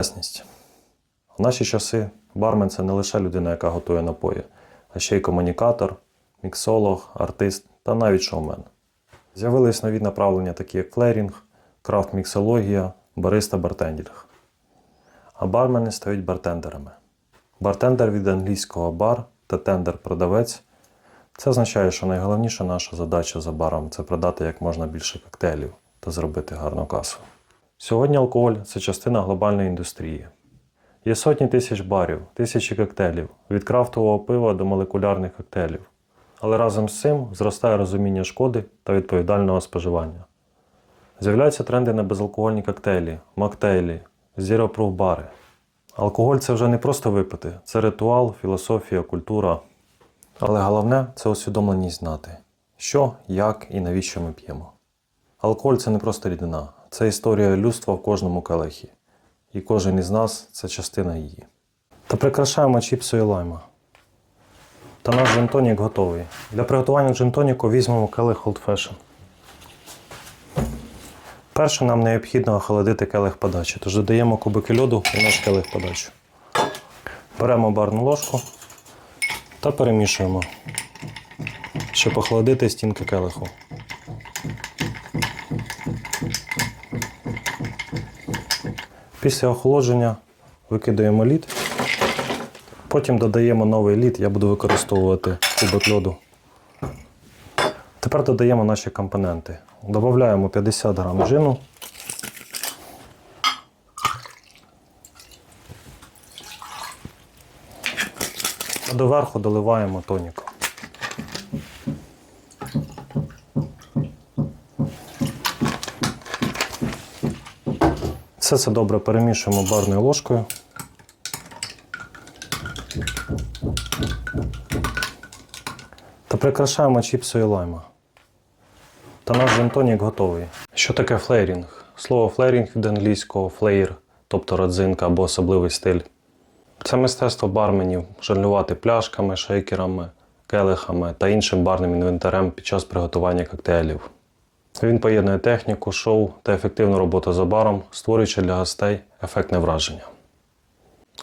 Ясність. В наші часи бармен це не лише людина, яка готує напої, а ще й комунікатор, міксолог, артист та навіть шоумен. З'явились нові направлення, такі як флерінг, крафт-міксологія, бариста бартендінг. А бармени стають бартендерами. Бартендер від англійського бар та тендер продавець. Це означає, що найголовніша наша задача за баром це продати як можна більше коктейлів та зробити гарну касу. Сьогодні алкоголь це частина глобальної індустрії. Є сотні тисяч барів, тисячі коктейлів, від крафтового пива до молекулярних коктейлів. Але разом з цим зростає розуміння шкоди та відповідального споживання. З'являються тренди на безалкогольні коктейлі, моктейлі, зіропруф бари. Алкоголь це вже не просто випити, це ритуал, філософія, культура. Але головне це усвідомленість знати, що, як і навіщо ми п'ємо. Алкоголь це не просто рідина, це історія людства в кожному келихі. І кожен із нас це частина її. Та прикрашаємо чіпсою лайма. Та наш джентонік готовий. Для приготування джентоніку візьмемо келих Old Fashion. Перше нам необхідно охолодити келих подачі, тож додаємо кубики льоду у наш келих подачі. Беремо барну ложку та перемішуємо, щоб охолодити стінки келиху. Після охолодження викидаємо лід. Потім додаємо новий лід, я буду використовувати кубик льоду. Тепер додаємо наші компоненти. Додаємо 50 грам джину. А доверху доливаємо тоніку. Все це добре перемішуємо барною ложкою. Та прикрашаємо чіпсою лайма. Та наш джентонік готовий. Що таке флейрінг? Слово флейрінг від англійського флеєр, тобто родзинка або особливий стиль. Це мистецтво барменів жонглювати пляшками, шейкерами, келихами та іншим барним інвентарем під час приготування коктейлів. Він поєднує техніку, шоу та ефективну роботу за баром, створюючи для гостей ефектне враження.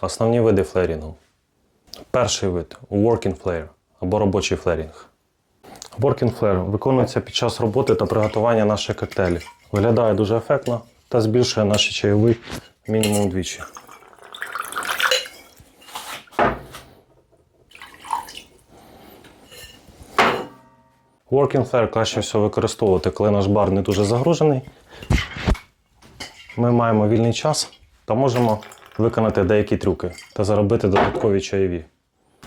Основні види флерінгу. Перший вид working flare або робочий флерінг. Working flare виконується під час роботи та приготування наших коктейлів. Виглядає дуже ефектно та збільшує наші чайові мінімум двічі. Working flare краще всього використовувати, коли наш бар не дуже загружений. Ми маємо вільний час та можемо виконати деякі трюки та заробити додаткові чайові.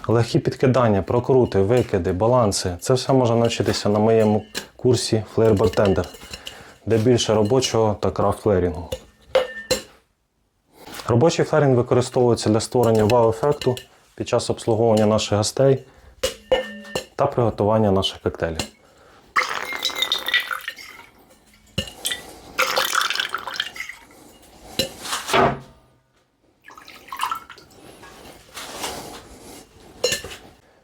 Легкі підкидання, прокрути, викиди, баланси це все можна навчитися на моєму курсі Flair Bartender, де більше робочого та крафт-флерінгу. Робочий флерінг використовується для створення вау-ефекту під час обслуговування наших гостей та приготування наших коктейлів.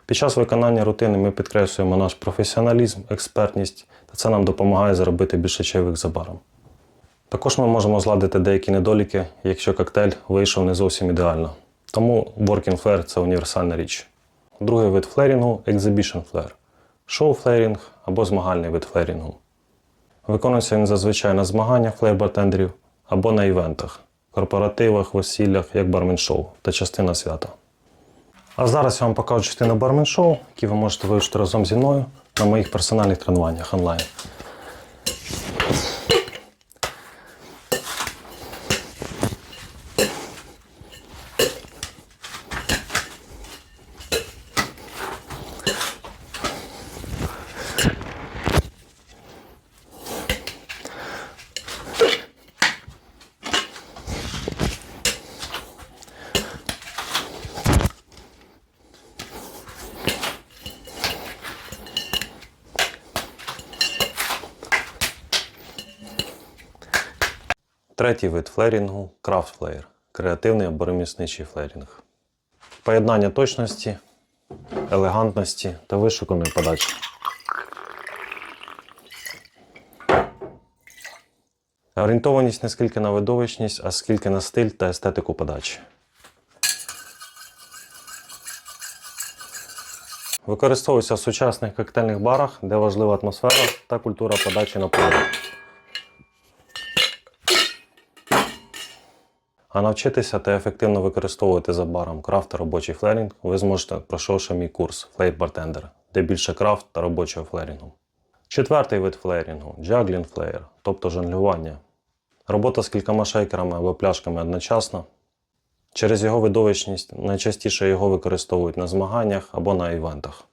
Під час виконання рутини ми підкреслюємо наш професіоналізм, експертність, та це нам допомагає заробити більше чайових за баром. Також ми можемо зладити деякі недоліки, якщо коктейль вийшов не зовсім ідеально. Тому working flare – це універсальна річ. Другий вид флерінгу exhibition flare. Шоу флерінг або змагальний вид флерінгу. Виконується він зазвичай на змаганнях флейр-бартендерів або на івентах, корпоративах, весіллях, як бармен-шоу та частина свята. А зараз я вам покажу частину бармен-шоу, які ви можете вивчити разом зі мною на моїх персональних тренуваннях онлайн. Третій вид флерінгу крафт флеєр. Креативний або ремісничий флерінг. Поєднання точності, елегантності та вишуканої подачі. Орієнтованість не скільки на видовищність, а скільки на стиль та естетику подачі. Використовується в сучасних коктейльних барах, де важлива атмосфера та культура подачі напою. А навчитися та ефективно використовувати за баром крафт та робочий флерінг ви зможете, пройшовши мій курс Flare Bartender, де більше крафт та робочого флерінгу. Четвертий вид флерінгу juggling flare, тобто жонглювання. Робота з кількома шейкерами або пляшками одночасно. Через його видовищність найчастіше його використовують на змаганнях або на івентах.